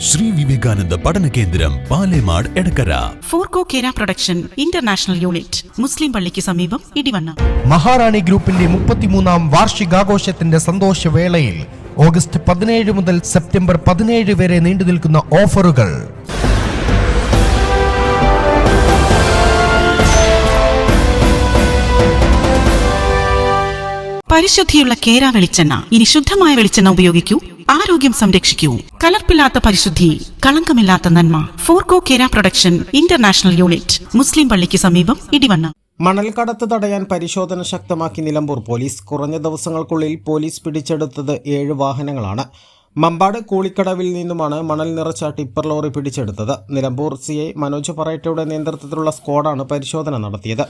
Shri Vivekananda Padana Kendram Palemad Edakkara. Forco Kera production international unit മുസ്ലിം പള്ളിക്ക് സമീപം ഇടിവണ്ണ. മഹാറാണി ഗ്രൂപ്പിന്റെ മുപ്പത്തിമൂന്നാം വാർഷികാഘോഷത്തിന്റെ സന്തോഷവേളയിൽ ഓഗസ്റ്റ് പതിനേഴ് മുതൽ സെപ്റ്റംബർ പതിനേഴ് വരെ നീണ്ടു നിൽക്കുന്ന ഓഫറുകൾ. പരിശുദ്ധിയുള്ള കേര വെളിച്ചെണ്ണ. ഇനി ശുദ്ധമായ വെളിച്ചെണ്ണ ഉപയോഗിക്കൂ. ആരോഗ്യം സംരക്ഷിക്കൂ. കലർപ്പില്ലാത്ത പരിശുദ്ധി കളങ്കമില്ലാത്ത നന്മ. Forco Kera production international unit മുസ്ലിം പള്ളിക്ക് സമീപം ഇടിവണ്ണ. മണൽക്കടത്ത് തടയാൻ പരിശോധന ശക്തമാക്കി നിലമ്പൂർ പോലീസ്. കുറഞ്ഞ ദിവസങ്ങൾക്കുള്ളിൽ പോലീസ് പിടിച്ചെടുത്തത് ഏഴ് വാഹനങ്ങളാണ്. മമ്പാട് കൂളിക്കടവിൽ നിന്നുമാണ് മണൽ നിറച്ച ടിപ്പർ ലോറി പിടിച്ചെടുത്തത്. നിലമ്പൂർ സി ഐ മനോജ് പറയറ്റയുടെ നേതൃത്വത്തിലുള്ള സ്ക്വാഡാണ് പരിശോധന നടത്തിയത്.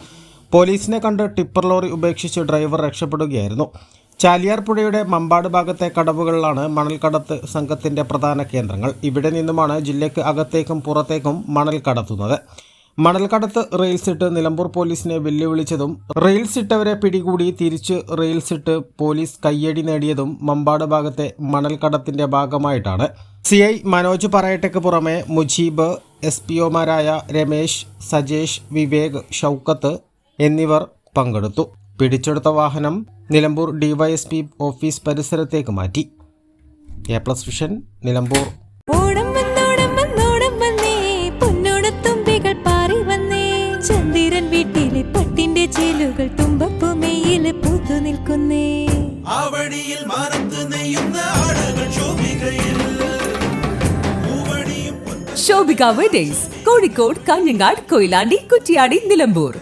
പോലീസിനെ കണ്ട് ടിപ്പർ ലോറി ഉപേക്ഷിച്ച് ഡ്രൈവർ രക്ഷപ്പെടുകയായിരുന്നു. ചാലിയാർ പുഴയുടെ മമ്പാട് ഭാഗത്തെ കടവുകളിലാണ് മണൽക്കടത്ത് സംഘത്തിന്റെ പ്രധാന കേന്ദ്രങ്ങൾ. ഇവിടെ നിന്നുമാണ് ജില്ലയ്ക്ക് അകത്തേക്കും പുറത്തേക്കും മണൽ കടത്തുന്നത്. മണൽക്കടത്ത് റെയിൽസിട്ട് നിലമ്പൂർ പോലീസിനെ വെല്ലുവിളിച്ചതും റെയിൽസിട്ടവരെ പിടികൂടി തിരിച്ച് റെയിൽസിട്ട് പോലീസ് കയ്യടി നേടിയതും മമ്പാട് ഭാഗത്തെ മണൽക്കടത്തിന്റെ ഭാഗമായിട്ടാണ്. സി ഐ മനോജ് പറയട്ടയ്ക്ക് പുറമെ മുജീബ് എസ് പി ഒമാരായ രമേശ് സജേഷ് വിവേക് ഷൗക്കത്ത് എന്നിവർ പങ്കെടുത്തു. പിടിച്ചെടുത്ത വാഹനം നിലമ്പൂർ ഡിവൈഎസ്പി ഓഫീസ് പരിസരത്തേക്ക് മാറ്റി. A plus vision Nilambur. Chandiran വീട്ടിലെ പട്ടിന്റെ ചേലുകൾ തുമ്പപ്പുമേയിൽ പൂത്തു നിൽക്കുന്നേ. നെയ്യുന്ന ശോഭികയിൽ. ശോഭിക വെഡിങ്സ് കോഴിക്കോട് കാഞ്ഞങ്ങാട് കൊയിലാണ്ടി കുറ്റിയാടി നിലമ്പൂർ.